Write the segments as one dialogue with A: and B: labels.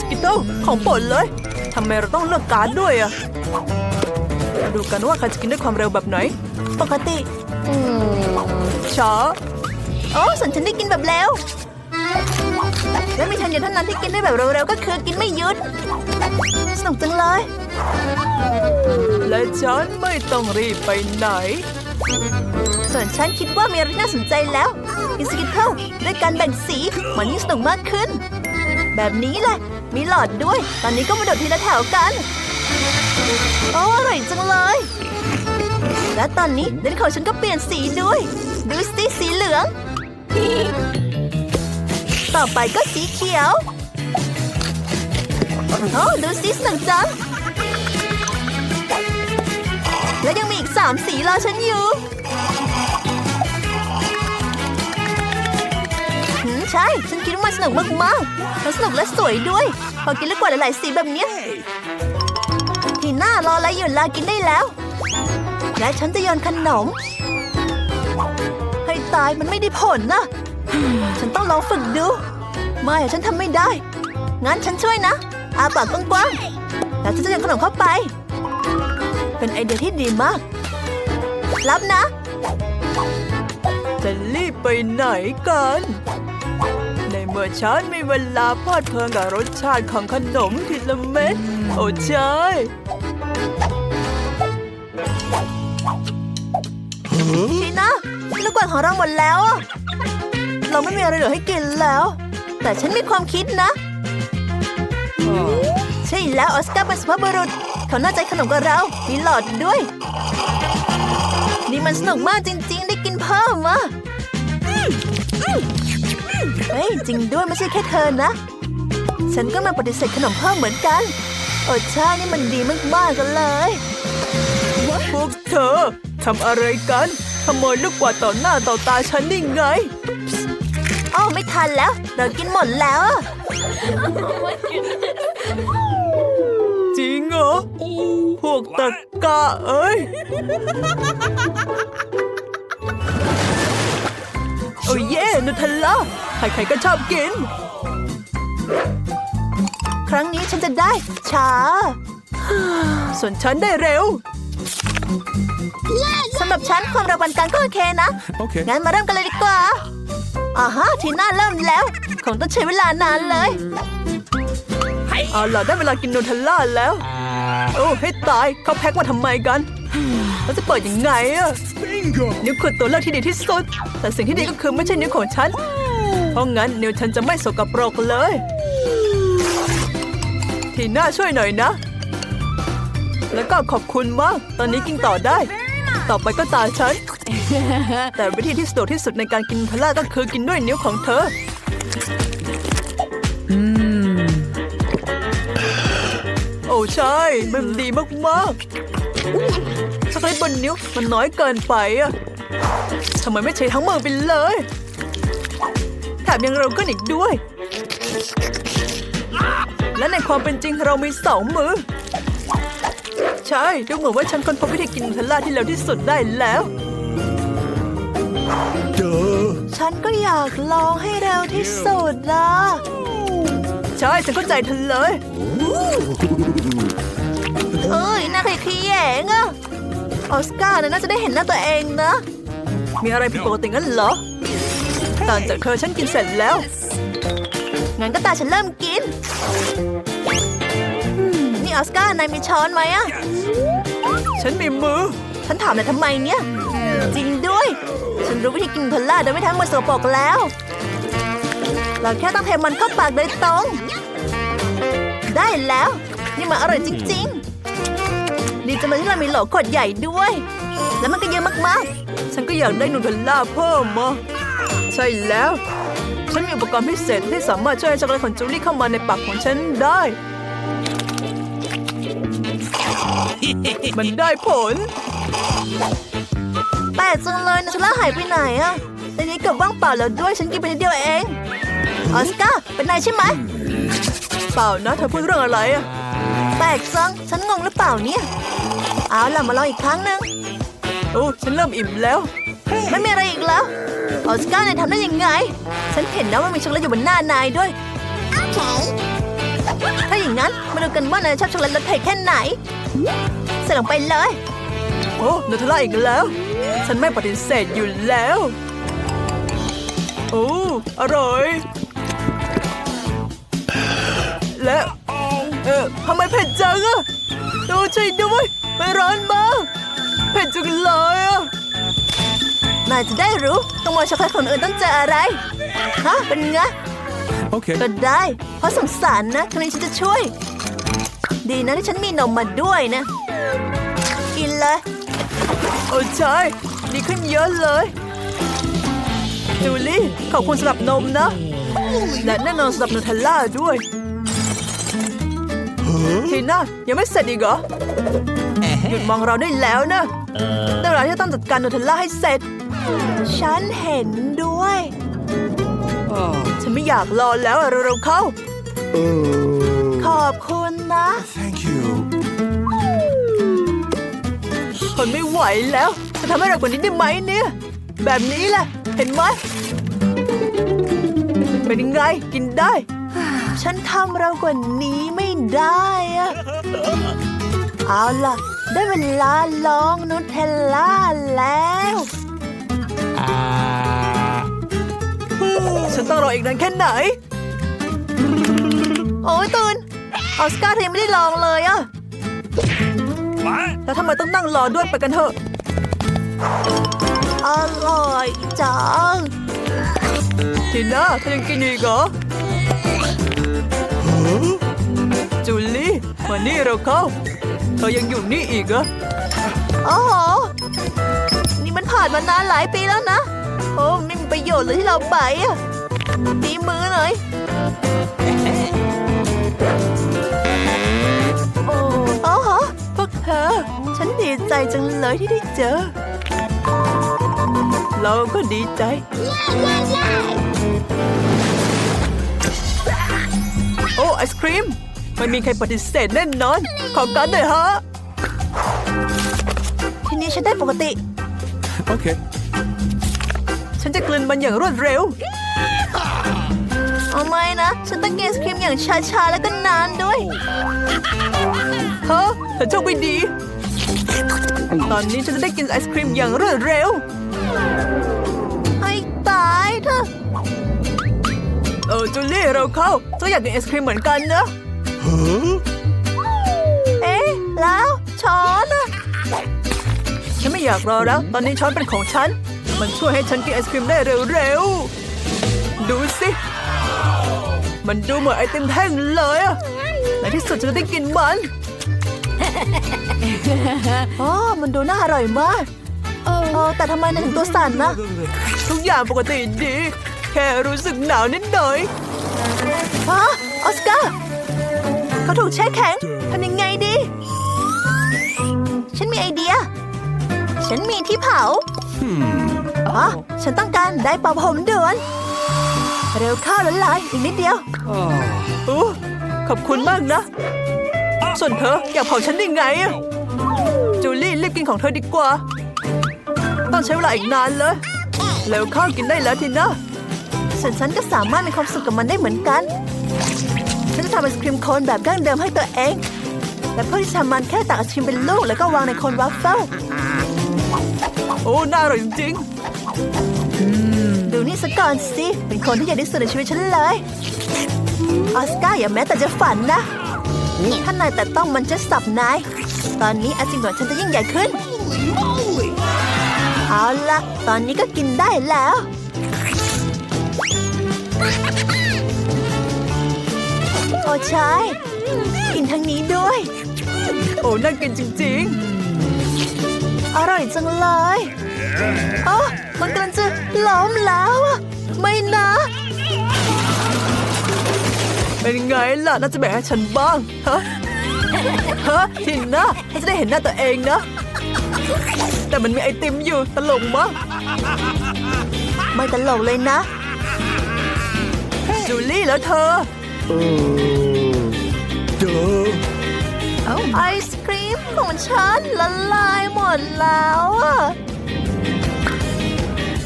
A: สกิตเตลของโปรดเลยทำไมเราต้องเลือกการ์ดด้วยอะมาดูกันว่าใครจะกินด้วยความเร็วแบบไหน
B: ปกติ
A: ช้า
B: โอ้ส่วนฉันได้กินแบบเร็วและมีทางเดียวเท่านั้นที่กินได้แบบเร็วๆก็คือกินไม่หยุด สนุกจังเลย
A: และฉันไม่ต้องรีบไปไหน
B: ส่วนฉันคิดว่ามีอะไรน่าสนใจแล้วกินสกิทเทิลด้วยการแบ่งสีมันยิ่งสนุกมากขึ้น แบบนี้แหละมีหลอดด้วย ตอนนี้ก็มาโดดทีละแถวกันโอ้อร่อยจังเลย และตอนนี้เดนของฉันก็เปลี่ยนสีด้วย ดูสิสีเหลือง ต่อไปก็สีเขียว โอ้ดูสิสนุกจัง และยังมีอีกสามสีรอฉันอยู่ ใช่ ฉันคิดว่ามันสนุกมากๆมันสนุกและสวยด้วย พอกินแล้วกว่าหลายๆสีแบบเนี้ยทีหน้ารออะไรอยู่ลากินได้แล้ว และฉันจะโยนขนม ให้ตายมันไม่ได้ผลนะ ฉันต้องลองฝึกดู ไม่อฉันทำไม่ได้ งั้นฉันช่วยนะ อาปากกว้างๆแล้วฉันจะโยนขนมเข้าไป เป็นไอเดียที่ดีมาก รับนะ
A: จะรีบไปไหนกัน มื่อฉันมีเวลาเพลิดเพลินกับรสชาติของขนมทีละเม็ด โอ้ใช่
B: ทีนะลูกกวาดของเราหมดแล้ว เราไม่มีอะไรเหลือให้กินแล้ว แต่ฉันมีความคิดนะ ใช่แล้วออสการ์เป็นสุภาพบุรุษ เขาน่าใจขนมกับเรา มีหลอดด้วย นี่มันสนุกมากจริง ๆ ได้กินเพิ่มอะ เฮ้ยจริงด้วยไม่ใช่แค่เธอนะ ฉันก็มาปฏิเสธขนมเพิ่มเหมือนกันโอ้ใช่นี่มันดีมากๆกันเลย
A: พวกเธอทำอะไรกันขโมยลูกกวาดต่อหน้าต่อตาฉันได้ไง
B: อ้าวไม่ทันแล้ว เรากินหมดแล้วอะ
A: จริงเหรอ พวกตะกะเอ้ย โอ้เย่นุทลล่าใครๆก็ชอบกิน
B: ครั้งนี้ฉันจะได้ช้า
A: ส่วนฉันได้เร็ว
B: สำหรับฉันความเร็วปานกลางก็โอเคนะ
C: Okay.
B: งั้นมาเริ่มกันเลยดีกว่าอ่าฮะทีน่าเริ่มแล้ว คงต้องใช้เวลานานเลย
A: เอาล่ะได้เวลากินนูเทลล่าแล้ว โอ้ให้ตายเขาแพ็คมาทำไมกัน แล้วจะเปิดยังไงอะนิ้วคือตัวเลือกที่ดีที่สุด แต่สิ่งที่ดีก็คือไม่ใช่นิ้วของฉัน เพราะงั้นนิ้วฉันจะไม่สกปรกเลย ทีน่าช่วยหน่อยนะ แล้วก็ขอบคุณมาก ตอนนี้กินต่อได้ ต่อไปก็ตาฉัน แต่วิธีที่สะดวกที่สุดในการกินนูเทลล่าก็คือกินด้วยนิ้วของเธอโอ้ใช่ มันดีมากๆ ช็อกโกแลตบนนิ้วมันน้อยเกินไปอะทำไมไม่ใช้ทั้งมือไปเลย แถมยังเร็วขึ้นอีกด้วย และในความเป็นจริงเรามีสองมือ ใช่ดูเหมือนว่าฉันค้นพบวิธีกินนูเทลล่าที่เร็วที่สุดได้แล้ว
C: Duh.
B: ฉันก็อยากลองให้เร็วที่สุดนะ
A: ใช่ฉันเข้าใจเธอเลย
B: เอ้ยน่าขยะแขยงอะ ออสการ์น่ะน่าจะได้เห็นหน้าตัวเองนะ
A: มีอะไรผิดปกติงั้นเหรอต่างจากเธอฉันกินเสร็จแล้ว
B: งั้นก็ตาฉันเริ่มกินอืมนี่ออสการ์นายมีช้อนไหมอะ
A: ฉันมีมือ
B: ฉันถามนายทำไมเนี่ย จริงด้วย ฉันรู้วิธีกินนูเทลล่าโดยไม่ทำมือสกปรกแล้ว เราแค่ต้องเทมันเข้าปากโดยตรง ได้แล้ว นี่มันอร่อยจริง ๆ ดีจังเลยที่เรามีโหลขวดใหญ่ด้วย แล้วมันก็เยอะมาก
A: ฉันก็อยากได้นูเทลล่าเพิ่มมาใช่แล้ว ฉันมีอุปกรณ์พิเศษที่สามารถช่วยให้ช็อกโกแลตของจูลี่เข้ามาในปากของฉันได้ มันได้ผล
B: ๆแปลกจังเลยนูเทลล่าหายไปไหนอะในนี้เกือบว่างเปล่าแล้วด้วยฉันกินไปนิดเดียวเอง ออสการ์เป็นนายใช่ไหม
A: เปล่านะเธอพูดเรื่องอะไรอะ
B: แปลกจัง ฉันงงหรือเปล่าเนี่ย เอาล่ะมาลองอีกครั้งหนึ่ง
A: โอ้ ฉันเริ่มอิ่มแล้ว
B: ไม่มีอะไรอีกแล้ว ออสการ์นายทำได้ยังไง ฉันเห็นนะว่ามีช็อกโกแลตอยู่บนหน้านายด้วย โอเค ถ้าอย่างนั้นมาดูกันว่านายชอบช็อกโกแลตรสเผ็ดแค่ไหน ใส่ลงไปเลย
A: โอ้นูเทลล่าอีกแล้ว ฉันไม่ปฏิเสธอยู่แล้ว โอ้ อร่อย ทำไมเผ็ดจังอะดูช่วยด้วยไม่ร้อนมากเผ็ดจังเลยอะ
B: นายจะได้รู้ต้องมองช็อกโกแลตคนอื่นต้องเจออะไรฮะเป็นไง
C: Okay.
B: ก็ได้ เพราะสงสารนะครั้งนี้ฉันจะช่วย ดีนะที่ฉันมีนมมาด้วยนะ กินเลย
A: โอ้ใช่ดีขึ้นเยอะเลยจูลี่ขอบคุณสำหรับนมนะ และแน่นอนสำหรับนูเทลล่าด้วย ทีน่ายังไม่เสร็จอีกเหรอหยุดมองเราได้แล้วนะได้เวลาที่จะต้องจัดการนูเทลล่าให้เสร็จ
B: ฉันเห็นด้วย
A: ฉันไม่อยากรอแล้วอะเร็วๆเข้า
B: ขอบคุณนะ
C: Thank you.
A: ทนไม่ไหวแล้วจะทำให้เรากว่านี้ได้ไหมเนี่ย แบบนี้แหละ เห็นไหมเป็นยังไงกินได้
B: ฉันทำเรากว่านี้ไม่ ได้อะเอาล่ะ ได้เวลาลองนูเทลล่าแล้ว
A: ฉันต้องรออีกนานแค่ไหน
B: โอ้ยตุนออสการ์เธอยังไม่ได้ลองเลยอะ
A: แล้วทำไมต้องนั่งรอด้วยไปกันเถอะ
B: อร่อยจัง
A: ทีน่าเธอยังกินอยู่อีกเหรอจูลี่ มานี่เราเข้า เธอยังอยู่นี่อีกเหรอ
B: โอ้โห นี่มันผ่านมานานหลายปีแล้วนะ โอ้ไม่มีประโยชน์เลยที่เราไปอะตีมือหน่อย
A: โอ้
B: โอ้โห
A: พวกเธอ
B: ฉันดีใจจังเลยที่ได้เจอ
A: เราก็ดีใจ โอ้ไอศครีม ไม่มีใครปฏิเสธแน่นอน ขอการหน่อยฮะ
B: ทีนี้ฉันได้ปกติ
C: Okay.
A: ฉันจะกลืนมันอย่างรวดเร็ว
B: เอาไม่นะ ฉันต้องกินไอศครีมอย่างช้าๆ แล้วก็นานด้วย
A: ฮะเธอโชคไม่ดี ตอนนี้ฉันจะได้กินไอศครีมอย่างรวดเร็ว
B: ให้ตายเถอะ
A: เออจูลี่เราเข้าเจ้าอยากกินไอศครีมเหมือนกันนะ
B: เอ๊ะ แล้วช้อนอะ
A: ฉันไม่อยากรอแล้ว ตอนนี้ช้อนเป็นของฉัน มันช่วยให้ฉันกินไอศครีมได้เร็วๆ ดูสิ มันดูเหมือนไอติมแท่งเลยอะในที่สุดฉันจะได้กินมัน
B: อ๋อมันดูน่าอร่อยมากเออแต่ทำไมนายถึงตัวสั่นนะ
A: ทุกอย่างปกติดี แค่รู้สึกหนาวนิดหน่อย
B: ฮะออสการ์ เขาถูกแช่แข็งทำยังไงดี ฉันมีไอเดีย ฉันมีที่เผาอ๋อฉันต้องการได้เป่าผมด่วนเร็วเข้าละลายอีกนิดเดียว
A: โอ้ขอบคุณมากนะ ส่วนเธออยากเผาฉันได้ไงอะจูลี่รีบกินของเธอดีกว่า ต้องใช้เวลาอีกนานเลยแล้วข้าวกินได้แล้วทีนะ
B: ส่วนฉันก็สามารถมีความสุขกับมันได้เหมือนกัน ฉันจะทำไอศครีมโคนแบบดั้งเดิมให้ตัวเองและเพื่อที่จะทำมันแค่ตักไอศครีมเป็นลูกแล้วก็วางในโคนวัฟเฟิล
A: โอ้ น่าอร่อยจริง
B: ดูนี่ซะก่อนสิ เป็นคนที่ใหญ่ที่สุดในชีวิตฉันเลย ออสการ์อย่าแม้แต่จะฝันนะ ถ้านายแต่ต้องมันจะสับนาย ตอนนี้ไอศครีมของฉันจะยิ่งใหญ่ขึ้น เอาละตอนนี้ก็กินได้แล้ว โอ้ใช่ กินทั้งนี้ด้วย
A: โอ้น่ากินจริง
B: อร่อยจังเลยอ๋อมันกำลังจะล้มแล้วอะไม่นะ
A: เป็นไงล่ะ น่าจะแบ่งให้ฉันบ้าง ฮะ ฮะทีน่าฉันจะได้เห็นหน้าตัวเองนะ แต่มันมีไอติมอยู่ตลกมาก
B: ไม่ตลกเลยนะ
A: จูลี่แล้วเธอ
C: Duh.
B: ไอศครีมของฉันละลายหมดแล้วอะ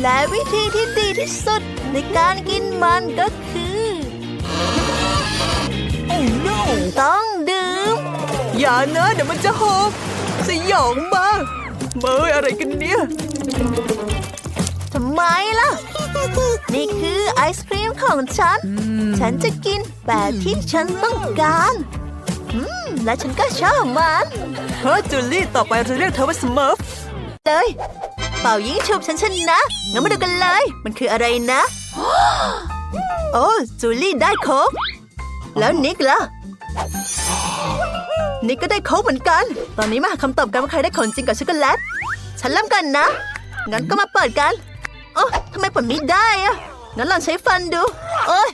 B: และวิธีที่ดีที่สุดในการกินมันก็คือ
C: Oh no!
A: นะเดี๋ยวมันจะหกสยองมากเมยอะไรกันเนี่ย
B: ทำไมล่ะ นี่คือไอศครีมของฉัน ฉันจะกินแบบที่ฉันต้องการ อืม และฉันก็ชอบมัน
A: เฮ้ยจูลี่ต่อไปเราจะเรียกเธอว่าสมิร์ฟ
B: เลยเป่ายิงฉุบฉันชนะงั้นมาดูกันเลย มันคืออะไรนะ โอ้จูลี่ได้โค้กแล้วนิกล่ะ นิกก็ได้โค้กเหมือนกัน ตอนนี้มาหาคำตอบกันว่าใครได้ของจริงกับช็อกโกแลต ฉันเริ่มกันนะ งั้นก็มาเปิดกันโอ้ทำไมเปิดไม่ได้อะงั้นลองใช้ฟันดู โอ้ย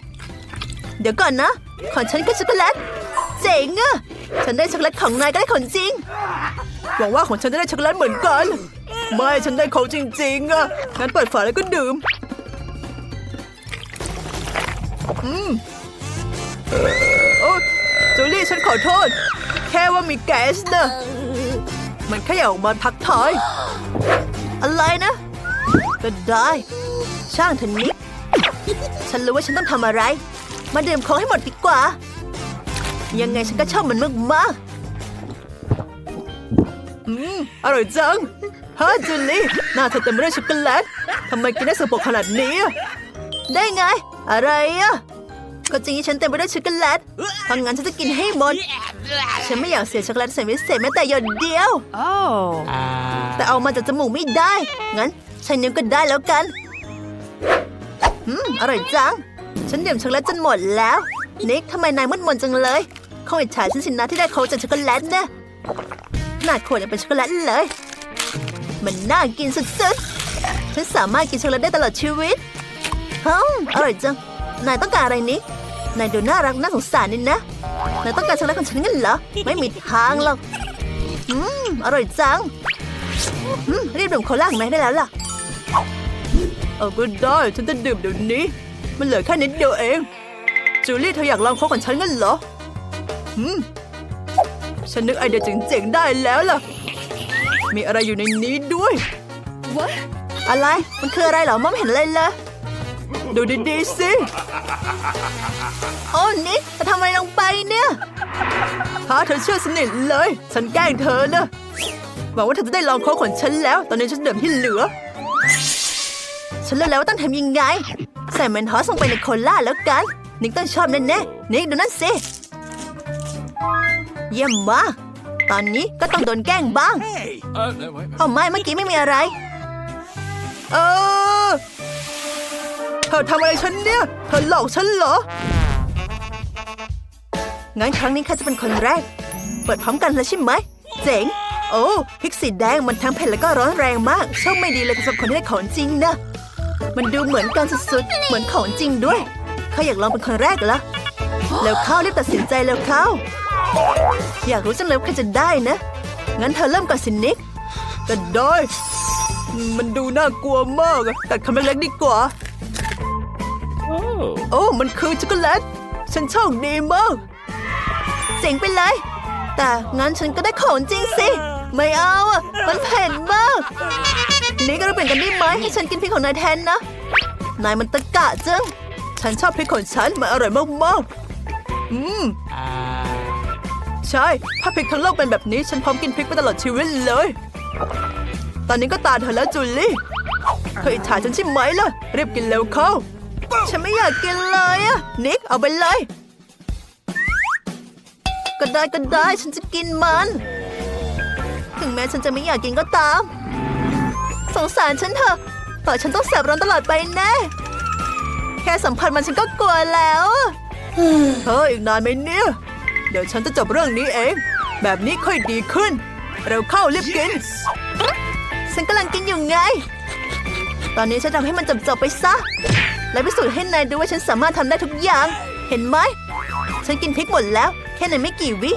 B: เดี๋ยวก่อนนะ ของฉันคือช็อกโกแลต เจ๋งอะฉันได้ช็อกโกแลตของนายก็ได้ของจริง
A: หวังว่าของฉันจะได้ช็อกโกแลตเหมือนกัน ไม่ฉันได้ของจริง ๆอะงั้นเปิดฝาแล้วก็ดื่ม อืมเอ่อโอ้จูลี่ฉันขอโทษ แค่ว่ามีแก๊สนะ มันแค่าออกมาทักทาย
B: อะไรนะ ก็ได้ ช่างเถอะนิก ฉันรู้ว่าฉันต้องทำอะไร มาดื่มของให้หมดดีกว่า ยังไงฉันก็ชอบมันมาก
A: อืมอร่อยจังฮะจูลี่หน้าเธอเต็มไปด้วยช็อกโกแลตทำไมกินได้สกปรกขนาดนี้อะ
B: ๆได้ไง อะไรอะก็จริงที่ฉันเต็มไปด้วยช็อกโกแลตเพราะงั้นฉันจะกินให้หมด ฉันไม่อยากเสียช็อกโกแลตใส่พิเศษแม้แต่หยดเดียว แต่เอามาจากจมูกไม่ได้ งั้นใช้นิ้วก็ได้แล้วกัน อืม อร่อยจัง ฉันดื่มช็อกโกแลตจนหมดแล้ว นิกทำไมนายมืดมนจังเลย คงอิจฉาฉันสินะที่ได้เขาจากช็อกโกแลตนะขนาขวดยังเป็นช็อกโกแลตเลย มันน่ากินสุดๆฉันสามารถกินช็อกโกแลตได้ตลอดชีวิตฮึมอร่อยจัง นายต้องการอะไรนิกนายดูน่ารักน่าสงสารนี่นะ นายต้องการช็อกโกแลตของฉันงั้นเหรอ ไม่มีทางหรอก อืม อร่อยจัง อืม รีบดื่มโคลาของนายได้แล้วล่ะ
A: เอาก็ได้ ฉันจะดื่มเดี๋ยวนี้ มันเหลือแค่นิดเดียวเอง จูลี่เธออยากลองโค้กของฉันงั้นเหรอ ฉันนึกไอเดียเจ๋งๆได้แล้วล่ะ มีอะไรอยู่ในนี้ด้วย
B: อะไร มันคืออะไรเหรอมองไม่เห็นอะไรเลย
A: ดูดีๆสิ
B: โอ้นิกจะทำอะไรลงไปเนี่ย
A: ถ้าเธอเชื่อสนิทเลย ฉันแกล้งเธอนะหวังว่าเธอจะได้ลองโค้กของฉันแล้ว ตอนนี้ฉันดื่มที่เหลือ
B: ฉันรู้แล้วว่าต้องทำยังไง ใส่เมนทอสลงไปในโคลาแล้วกัน นิกต้องชอบแน่ๆนิกดูนั่นสิ เยี่ยมมากตอนนี้ก็ต้องโดนแกล้งบ้าง
C: Uh, no, wait.
B: เอาไม่เมื่อกี้ไม่มีอะไร
A: เออเธอทำอะไรฉันเนี่ย เธอหลอกฉันเหรอ
B: งั้นครั้งนี้ใครจะเป็นคนแรก เปิดพร้อมกันเลยใช่ไหม เจ๋ง โอ้พริกสีแดงมันทั้งเผ็ดแล้วก็ร้อนแรงมากโชคไม่ดีเลยสำหรับคนที่ได้ของจริงนะ มันดูเหมือนกันสุดๆ เหมือนของจริงด้วยเขาอยากลองเป็นคนแรกเหรอแล้วเข้ารีบตัดสินใจแล้วเข้า อยากรู้จังเลยว่าใครจะได้นะ งั้นเธอเริ่มก่อนสินิก
A: ก็ได้มันดูน่ากลัวมากอะตัดคำเล็กๆดีกว่า โอ้ มันคือช็อกโกแลต ฉันโชคดีมาก
B: เจ๋งไปเลย แต่งั้นฉันก็ได้ของจริงสิ ไม่เอาอะ มันเผ็ดมาก นี่ก็เราเปลี่ยนกันได้ไหมให้ฉันกินพริกของนายแทนนะ นายมันตะกะจัง
A: ฉันชอบพริกของฉัน มันอร่อยมากๆ อืม ใช่ ถ้าพริกทั้งโลกเป็นแบบนี้ ฉันพร้อมกินพริกไปตลอดชีวิตเลย ตอนนี้ก็ตาเธอแล้วจูลี่ เธออิจฉาฉันใช่ไหมล่ะ รีบกินเร็วเข้า
B: ฉันไม่อยากกินเลยอะนิกเอาไปเลย ก็ได้ก็ได้ฉันจะกินมัน ถึงแม้ฉันจะไม่อยากกินก็ตาม สงสารฉันเถอะต่อฉันต้องแสบร้อนตลอดไปแน่แค่สัมผัสมันฉันก็กลัวแล้ว
A: เธออีกนานไหมเนี่ย ดี๋ยวฉันจะจบเรื่องนี้เอง แบบนี้ค่อยดีขึ้น เร็วเข้ารีบกิน
B: ฉันกำลังกินอยู่ไง ตอนนี้ฉันทำให้มันจบๆไปซะ และพิสูจน์ให้นายดูว่าฉันสามารถทำได้ทุกอย่าง เห็นไหม ฉันกินพริกหมดแล้ว แค่ในไม่กี่วิ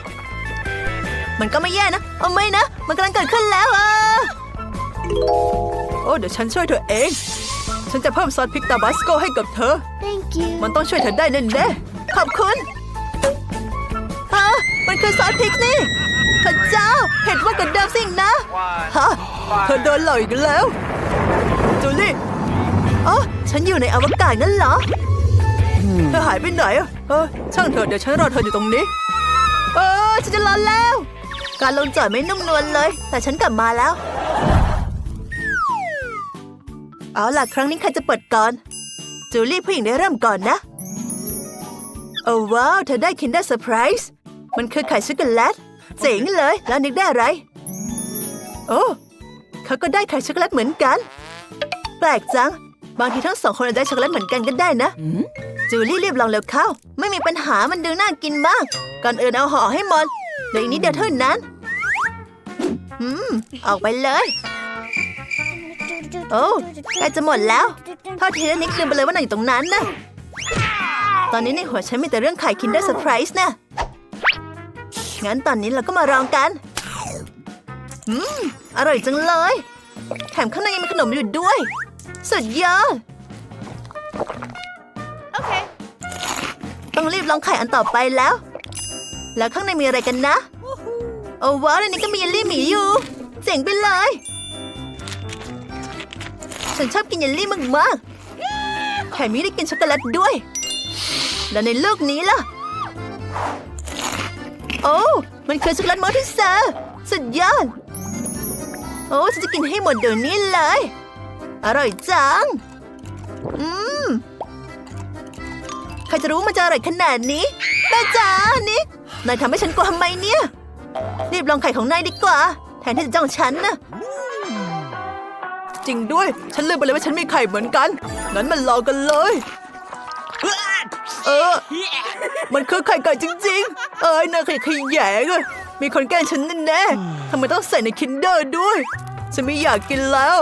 B: มันก็ไม่แย่นะ เอาไม่นะ มันกำลังเกิดขึ้นแล้วอะ
A: โอ้เดี๋ยวฉันช่วยเธอเอง ฉันจะเพิ่มซอสพริกตาบาสโกให้กับเธอ
B: Thank you
A: มันต้องช่วยเธอได้แน่แน่
B: ขอบคุณฮะ มันคือซอสพริกนี่พระเจ้าเผ็ดว่ากว่าเดิมสิงนะ
A: ๆฮะเธอโดนหลอกอีกแล้ว จูลี่
B: อ๋อฉันอยู่ในอวกาศนั่นเหรอ
A: เธอหายไปไหนอะเออช่างเถอะเดี๋ยวฉันรอเธออยู่ตรงนี้
B: เออฉันจะรอแล้ว การลงจอดไม่นุ่มนวลเลย แต่ฉันกลับมาแล้ว เอาล่ะครั้งนี้ใครจะเปิดก่อน จูลี่ผู้หญิงได้เริ่มก่อนนะ โอ้ว้าว เธอได้ Kinder Surprise มันคือไข่ช็อกโกแลตเจ๋งเลย แล้วนึกได้อะไร โอ้เขาก็ได้ไข่ช็อกโกแลตเหมือนกัน แปลกจัง บางทีทั้งสองคนอาจจะได้ช็อกโกแลตเหมือนกันก็ได้นะจูลี่รีบลองเร็วเข้า ไม่มีปัญหามันดูน่ากินมาก ก่อนอื่นเอาห่อให้หมดเหลืออีกนิดเดียวเท่านั้นอืมออกไปเลยโอ้ใกล้จะหมดแล้วโทษทีนะนิกลืมไปเลยว่านางอยู่ตรงนั้นนะ ตอนนี้ในหัวฉันมีแต่เรื่องไข่ Kinder Surprise นะ งั้นตอนนี้เราก็มาลองกัน อืม อร่อยจังเลย แถมข้างในยังมีขนมอยู่ด้วย สุดยอดต้องรีบลองไข่อันต่อไปแล้ว แล้วข้างในมีอะไรกันนะ โอ้ว้าวในนี้ก็มีเยลลี่หมีอยู่ เจ๋งไปเลย ฉันชอบกินเยลลี่มากๆแถมมีได้กินช็อกโกแลตด้วย แล้วในลูกนี้ล่ะ โอ้ มันคือช็อกโกแลตมอลทิเซอร์สุดยอด โอ้ฉันจะกินให้หมดเดี๋ยวนี้เลย อร่อยจัง อืม ใครจะรู้มันจะอร่อยขนาดนี้แม่จ๋านิกนายทำให้ฉันกลัวทำไมเนี่ย รีบลองไข่ของนายดีกว่า แทนที่จะจ้องฉันนะ
A: จริงด้วย ฉันลืมไปเลยว่าฉันมีไข่เหมือนกัน งั้นมันลองกันเลย เออ มันคือไข่ไก่จริง ๆ เอ้ยน่าขยะแขยงอะมีคนแกล้งฉันแน่ๆทำไมต้องใส่ในคินเดอร์ด้วย ฉันไม่อยากกินแล้ว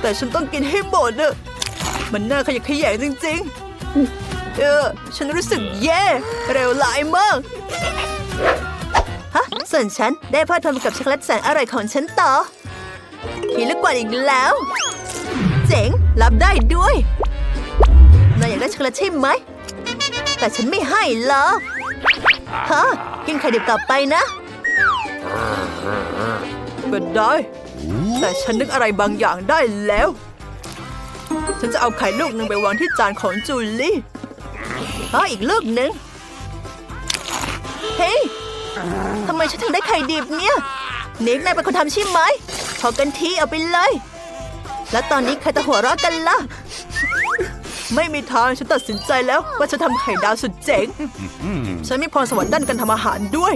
A: แต่ฉันต้องกินให้หมดอะมันน่าขยะแขยงจริง ๆ เออ ฉันรู้สึกแย่ เร็วหลายมาก
B: ฮะส่วนฉันได้เพลิดเพลินไปกับช็อกโกแลตแสนอร่อยของฉันต่อมีลูกกวาดอีกแล้ว เจ๋ง รับได้ด้วยนายอยากได้ช็อกโกแลตใช่ไหม แต่ฉันไม่ให้หรอกฮะกินไข่ดิบกลับไปนะ
A: ก็ได้แต่ฉันนึกอะไรบางอย่างได้แล้ว ฉันจะเอาไข่ลูกหนึ่งไปวางที่จานของจูลี่
B: อ๋ออีกลูกหนึ่งเฮ้ยทำไมฉันถึงได้ไข่ดิบเนี่ยนิกนายเป็นคนทำใช่ไหมพอกันทีเอาไปเลย แล้วตอนนี้ใครจะหัวเราะกันล่ะ
A: ไม่มีทางฉันตัดสินใจแล้วว่าจะทำไข่ดาวสุดเจ๋ง ฉันมีพรสวรรค์ด้านการทำอาหารด้วย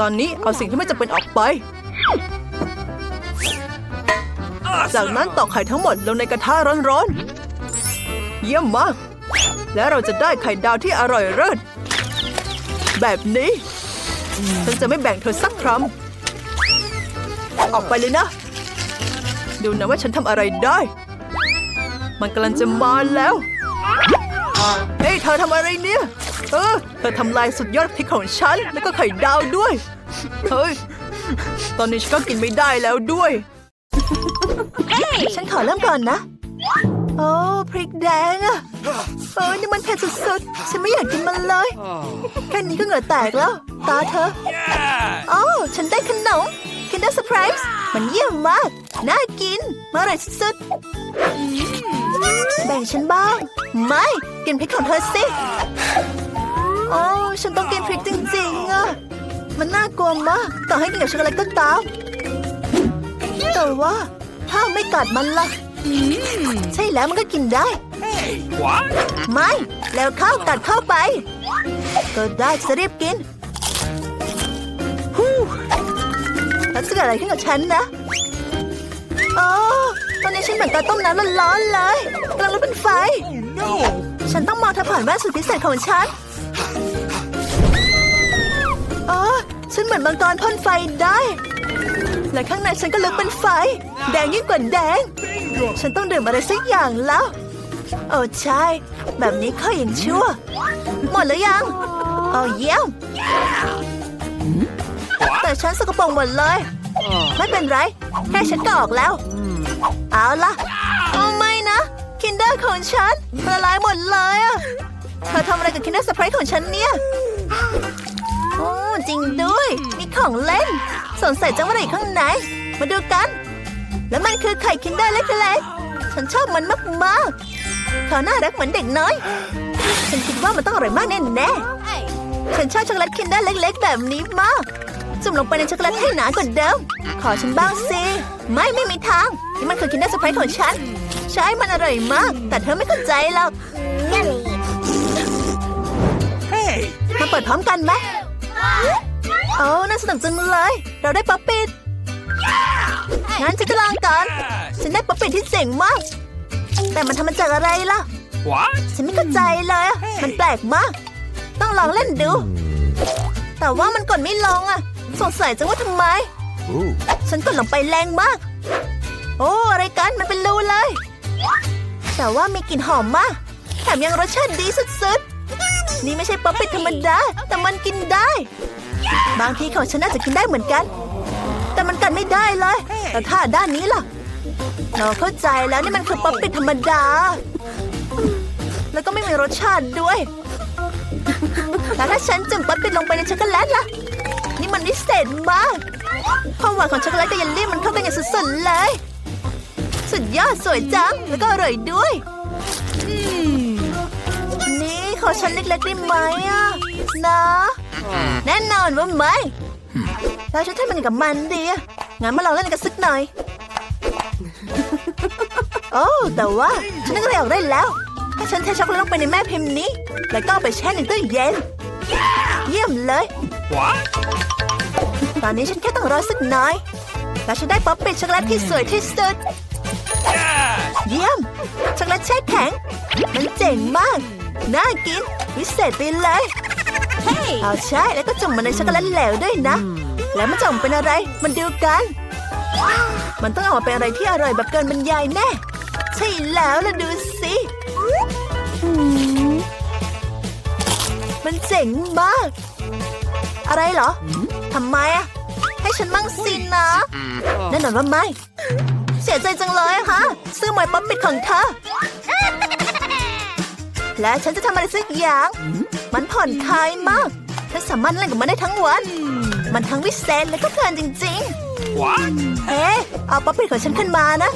A: ตอนนี้เอาสิ่งที่ไม่จำเป็นออกไป จากนั้นตอกไข่ทั้งหมดลงในกระทะร้อนๆ เยี่ยมมาก แล้วเราจะได้ไข่ดาวที่อร่อยเลิศแบบนี้ ฉันจะไม่แบ่งเธอสักคำออกไปเลยนะ ดูนะว่าฉันทำอะไรได้ มันกำลังจะมาแล้ว เฮ้ยเธอทำอะไรเนี่ย เออเธอทำลายสุดยอดพริกของฉัน แล้วก็ไข่ดาวด้วย เฮ้ย ตอนนี้ฉันก็กินไม่ได้แล้วด้วย
B: ฉันขอเริ่มก่อนนะ โอ้พริกแดงอะเออนี่มันเผ็ดสุดๆ ฉันไม่อยากกินมันเลย แค่นี้ก็เหงื่อแตกแล้ว ตาเธอ โอ้ ฉันได้ขนม Kinder Surprise มันเยี่ยมมาก น่ากินมาอร่อยสุดๆแบ่งฉันบ้าง ไม่ กินพริกของเธอสิ โอ้ฉันต้องกินพริกจริงๆอะมันน่ากลัวมาก ต่อให้กินกับช็อกโกแลตก็ตามแต่ว่า ถ้าไม่กัดมันล่ะ ใช่แล้วมันก็กินได้ ไม่ แล้วเข้ากัดเข้าไป ก็ได้จะรีบกิน แล้วจะเกิดอะไรขึ้นกับฉันนะโอ้ตอนนี้ฉันเหมือนกับต้มน้ำร้อนๆเลยกำลังลุกเป็นไฟ ฉันต้องมองเธอผ่านแว่นสุดพิเศษของฉันอ๋อฉันเหมือนมังกรพ่นไฟได้ และข้างในฉันก็ลุกเป็นไฟ แดงยิ่งกว่าแดง ฉันต้องดื่มอะไรสักอย่างแล้ว โอ้ใช่ แบบนี้ค่อยยังชั่ว หมดแล้วยัง โอ้เยี่ยม แต่ฉันสกปรกหมดเลย ไม่เป็นไร แค่ฉันก็ออกแล้ว เอาล่ะเอาไม่นะคินเดอร์ของฉันละลายหมดเลยอะเธอทำอะไรกับคินเดอร์เซอร์ไพรส์ของฉันเนี่ยโอ้จริงด้วยมีของเล่น สงสัยจะว่าอะไรอยู่ข้างใน มาดูกัน แล้วมันคือไข่คินเดอร์เล็กๆฉันชอบมันมากๆเขาน่ารักเหมือนเด็กน้อย ฉันคิดว่ามันต้องอร่อยมากแน่ๆฉันชอบช็อกโกแลตคินเดอร์เล็ก ๆ แบบนี้มาก จุ่มลงไปในช็อกโกแลตให้หนากว่าเดิม ขอฉันบ้างสิ ไม่ไม่มีทาง นี่มันคือกินได้สไปซ์ของฉัน ใช่มันอร่อยมาก แต่เธอไม่เข้าใจหรอกมาเปิดพร้อมกันไหมโอ้น่าสนุกจังเลย เราได้ป๊อปปิดงั้นฉันจะลองก่อน ฉันได้ป๊อปปิดที่เจ๋งมาก แต่มันทำมาจากอะไรล่ะ
C: What?
B: ฉันไม่เข้าใจเลยอะมันแปลกมาก ต้องลองเล่นดู แต่ว่ามันกดไม่ลงอะ สงสัยจังว่าทำไม
C: Ooh.
B: ฉันกดลงไปแรงมาก โอ้อะไรกันมันเป็นรูเลย แต่ว่ามีกลิ่นหอมมาก แถมยังรสชาติดีสุดๆ นี่ไม่ใช่ป๊อปปี้ธรรมดา แต่มันกินได้ บางทีของฉันน่าจะกินได้เหมือนกัน แต่มันกันไม่ได้เลย แต่ถ้าด้านนี้ล่ะเราเข้าใจแล้วนี่มันคือป๊อปปี้ธรรมดา แล้วก็ไม่มีรสชาติด้วย แล้วถ้าฉันจุ่มป๊อปปี้ลงไปในช็อกโกแลตล่ะ นี่มันพิเศษมาก ความหวานของช็อกโกแลตกับเยลลี่มันเข้ากันอย่างสุดๆเลย สุดยอดสวยจัง แล้วก็อร่อยด้วย นี่ขอฉันเล็กๆได้ไหมอะนะ แน่นอนว่าไม่แล้วฉันทำมันกับมันดีอะงั้นมาลองเล่นกันสักหน่อย โอ้แต่ว่าฉันนึกอะไรออกได้แล้ว ถ้าฉันเทช็อกโกแลตลงไปในแม่พิมพ์นี้ แล้วก็ไปแช่ในตู้เย็น เยี่ยมเลย
C: What?
B: ตอนนี้ฉันแค่ต้องรอสักหน่อย แล้วฉันได้ป๊อปปี้ช็อกโกแลตที่สวยที่สุด
C: Yeah.
B: เยี่ยม ช็อกโกแลตแช่แข็ง มันเจ๋งมาก น่ากิน วิเศษไปเลย เอาใช่ แล้วก็จุ่มมันในช็อกโกแลตเหลวด้วยนะ แล้วมันจะออกมาเป็นอะไร มันดูกัน มันต้องออกมาเป็นอะไรที่อร่อยแบบเกินบรรยายแน่ ใช่แล้วล่ะดูสิอืมมันเจ๋งมาก อะไรเหรอ ทำไมอะให้ฉันมั่งสินะแน่นอนว่าไม่ เสียใจจังเลยอะค่ะซื้อหมายป๊อปปิดของเธอ และฉันจะทำอะไรสักอย่าง มันผ่อนคลายมากฉันสามารถเล่นกับมันได้ทั้งวัน มันทั้งวิเศษและก็เพลินจริง
C: What?
B: ๆเอ๊ะเอาป๊อปปิดของฉันขึ้นมานะ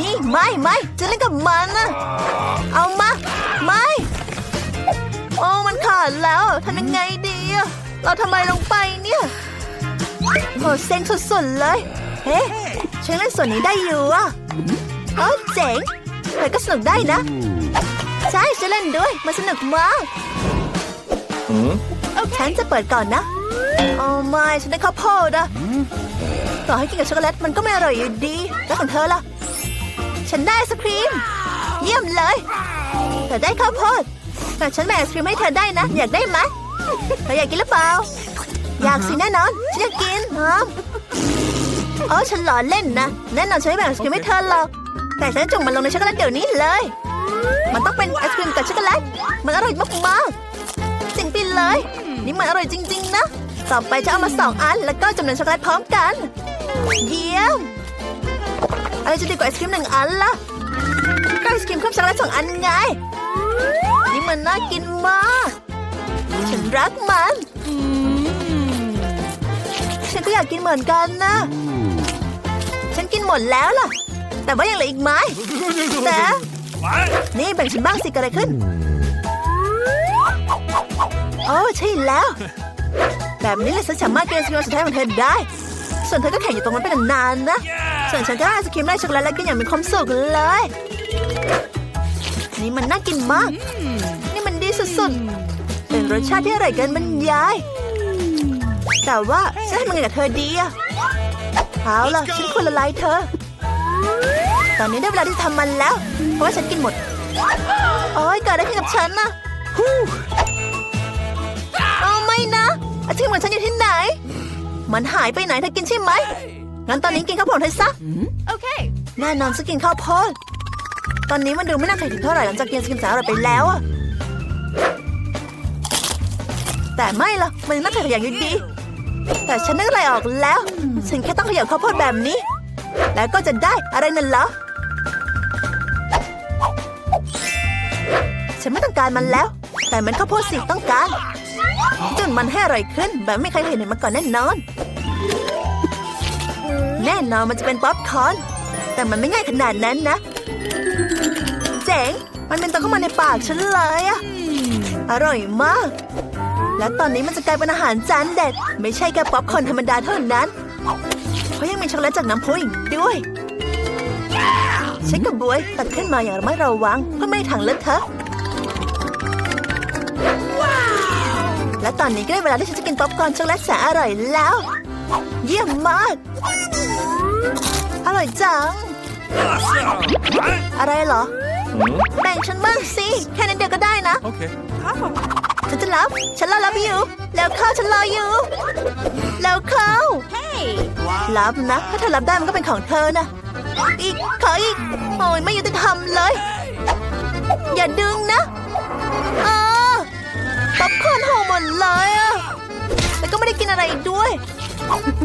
B: นี่ไม่ไม่จะเล่นกับมันนะเอามา ไม่ โอ้มันขาดแล้วทำยังไงดีอะเราทำอะไรลงไป เนี่ยโหเซ็งสุดๆเลย เฮ้ฉันเล่นส่วนนี้ได้อยู่อะเอ้าเจ๋งแต่ก็สนุกได้นะ ใช่ฉันเล่นด้วย มันสนุกมาก
C: Huh?
B: ฉันจะเปิดก่อนนะโอ้ไม่ฉันได้ข้าวโพดอะต่อให้กินกับช็อกโกแลตมันก็ไม่อร่อยอยู่ดี แล้วของเธอล่ะ ฉันได้ไอศครีม เยี่ยมเลยแต่ได้ข้าวโพดแต่ฉันแบ่งไอศครีมให้เธอได้นะ อยากได้ไหมเธออยากกินหรือเปล่า อยากสิแน่นอนฉันอยากกินฮะเออฉันหล่อเล่นนะ แน่นอนฉันไม่แบ่งไอศครีมให้เธอหรอก แต่ฉันจุ่มมันลงในช็อกโกแลตเดี๋ยวนี้เลย มันต้องเป็นไอศครีมกับช็อกโกแลต มันอร่อยมากๆจริงไปเลย นี่มันอร่อยจริง ๆ นะ ต่อไปจะเอามาสองอัน แล้วก็จุ่มในช็อกโกแลตพร้อมกัน เยี่ยมอะไรจะดีกว่าไอศครีมหนึ่งอันล่ะก็ไอศครีมเคลือบช็อกโกแลตสองอันไง นี่มันน่ากินมาก ฉันรักมันฉันก็ อยากกินเหมือนกันนะ ฉันกินหมดแล้วล่ะ แต่ว่ายังเหลืออีกไม้แต่นี่แบ่งฉันบ้างสิเกิดอะไรขึ้น โอ้ใช่แล้ว แบบนี้เลยฉันสามารถกินไอศครีมสุดท้ายของเธอได้ ส่วนเธอก็แข่งอยู่ตรงนั้นเป็นนานๆนะ ส่วนฉันก็ได้ไอศครีมได้ช็อกโกแลตและกินอย่างมีความสุขเลย นี่มันน่ากินมาก นี่มันดีสุดๆ เป็นรสชาติที่อร่อยเกินบรรยาย แต่ว่าฉันทำยังไงกับเธอดีอะเอาล่ะฉันควรละลายเธอ ตอนนี้ได้เวลาที่จะทำมันแล้ว เพราะว่าฉันกินหมดโอ้ยเกิดอะไรขึ้นกับฉันนะเอาไม่นะอาชีพของฉันอยู่ที่ไหน มันหายไปไหนเธอกินใช่ไหมงั้นตอนนี้กินข้าวโพดเธอซะ
A: Okay.
B: แน่นอนจะกินข้าวโพดตอนนี้มันดูไม่น่าแข่งถึงเท่าไหร่หลังจากกินไอศกรีมสาหร่ายไปแล้วอะแต่ไม่ล่ะมันยังน่าแข่งอย่างอยู่ดี แต่ฉันนึกอะไรออกแล้ว ฉันแค่ต้องขยับข้าวโพดแบบนี้ แล้วก็จะได้อะไรนั่นเหรอ ฉันไม่ต้องการมันแล้ว แต่มันข้าวโพดสิต้องการ จนมันให้อร่อยขึ้น แบบไม่เคยเห็นมาก่อนแน่นอน แน่นอนมันจะเป็นป๊อปคอร์นแต่มันไม่ง่ายขนาดนั้นนะ เจ๋ง มันเป็นตัวเข้ามาในปากฉันเลยอะอร่อยมาก และตอนนี้มันจะกลายเป็นอาหารจานเด็ด ไม่ใช่แค่ป๊อปคอร์นธรรมดาเท่านั้น เพราะยังมีช็อกโกแลตจากน้ำพุอีกด้วยใช้กับบวยตัดขึ้นมาอย่างระมัดระวังเพื่อไม่ให้ถังเลอะเทอะและตอนนี้ก็ได้เวลาที่ฉันจะกินป๊อปคอร์นช็อกโกแลตแสนอร่อยแล้ว เยี่ยมมาก อร่อยจัง อะไรเหรอ แบ่งฉันบ้างสิ แค่นั้นเดียวก็ได้นะ
C: Okay.
B: ฉันจะรับ ฉันรอรับอยู่ แล้วเข้าฉันรออยู่ แล้วเข้า รับนะ ถ้าเธอรับได้มันก็เป็นของเธอนะ อีกขออีก โอ้ยไม่ยุติธรรมเลย อย่าดึงนะอาป๊อปคอร์นห่อหมดเลยอะแล้วก็ไม่ได้กินอะไรอีกด้วย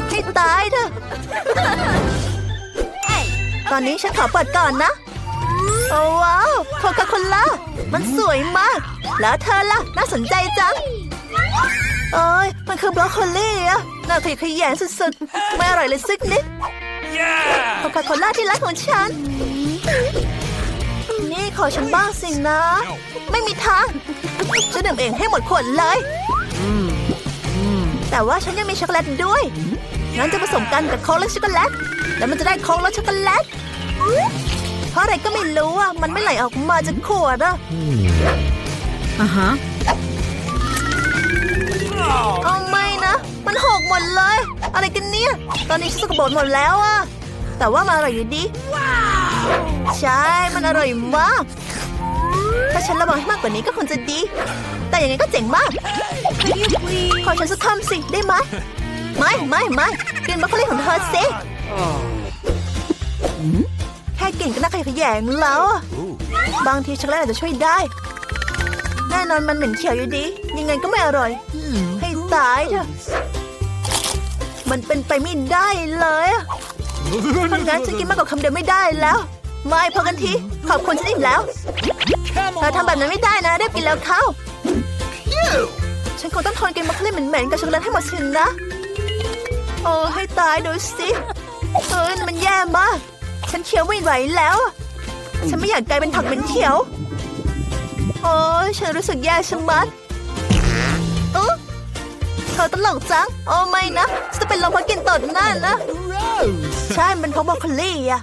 B: ให้ตายเถอะ ตอนนี้ฉันขอเปิดก่อนนะโอ้ว้าวโคคาโคล่ามันสวยมาก แล้วเธอล่ะ น่าสนใจจังเอ้ยมันคือบรอกโคลี่อะน่าขยะแขยงสุดๆ ไม่อร่อยเลยสักนิด
C: Yeah.
B: โคคาโคล่าที่รักของฉัน นี่ขอฉันบ้างสินะ ไม่มีทาง ฉันดื่มเองให้หมดขวดเลย แต่ว่าฉันยังมีช็อกโกแลตด้วย งั้นจะผสมกันกับโค้กและช็อกโกแลต แล้วมันจะได้โค้กและช็อกโกแลตเพ ราะอะไรก็ไม่รู้อะ มันไม่ไหลออกมาจากขวดอะ
A: อ่าฮะ
B: เอาไม่นะ มันหกหมดเลย อะไรกันเนี่ย ตอนนี้ฉันสกปรกหมดแล้วอะแต่ว่ามันอร่อยอยู่ดี ใช่ มันอร่อยมาก ถ้าฉันระวังให้มากกว่านี้ก็คงจะดี แต่อย่างนี้ก็เจ๋งมาก ขอฉันสักคำสิได้ไหม ไม่ไม่ไม่กินบรอกโคลีของเธอสิ แค่กลิ่นก็น่าขยะแขยงแล้ว บางทีช็อกโกแลตอาจจะช่วยได้ แน่นอนมันเหม็นเขียวอยู่ดี ยังไงก็ไม่อร่อย ให้ตายเถอะมันเป็นไปไม่ได้เลยอะเพราะงั้นฉันกินมากกว่าคำเดียวไม่ได้แล้ว ไม่พอกันที ขอบคุณฉันอิ่มแล้วเธอทำแบบนั้นไม่ได้นะรีบกินแล้วเข้า ฉันคงต้องทนกินมัคคุเล่เหม็นๆกับช็อกโกแลตให้หมดสินนะ โอ้ให้ตายดูสิเออมันแย่มาก ฉันเคี้ยวไม่ไหวแล้วอะฉันไม่อยากกลายเป็นผักเหม็นเขียว โอ้ยฉันรู้สึกแย่ชะมัดเออเธอตลกจัง โอ้ไม่นะ จะเป็นลมเพราะกินตดหน้านะ ใช่ มันเพราะบรอกโคลี่อะ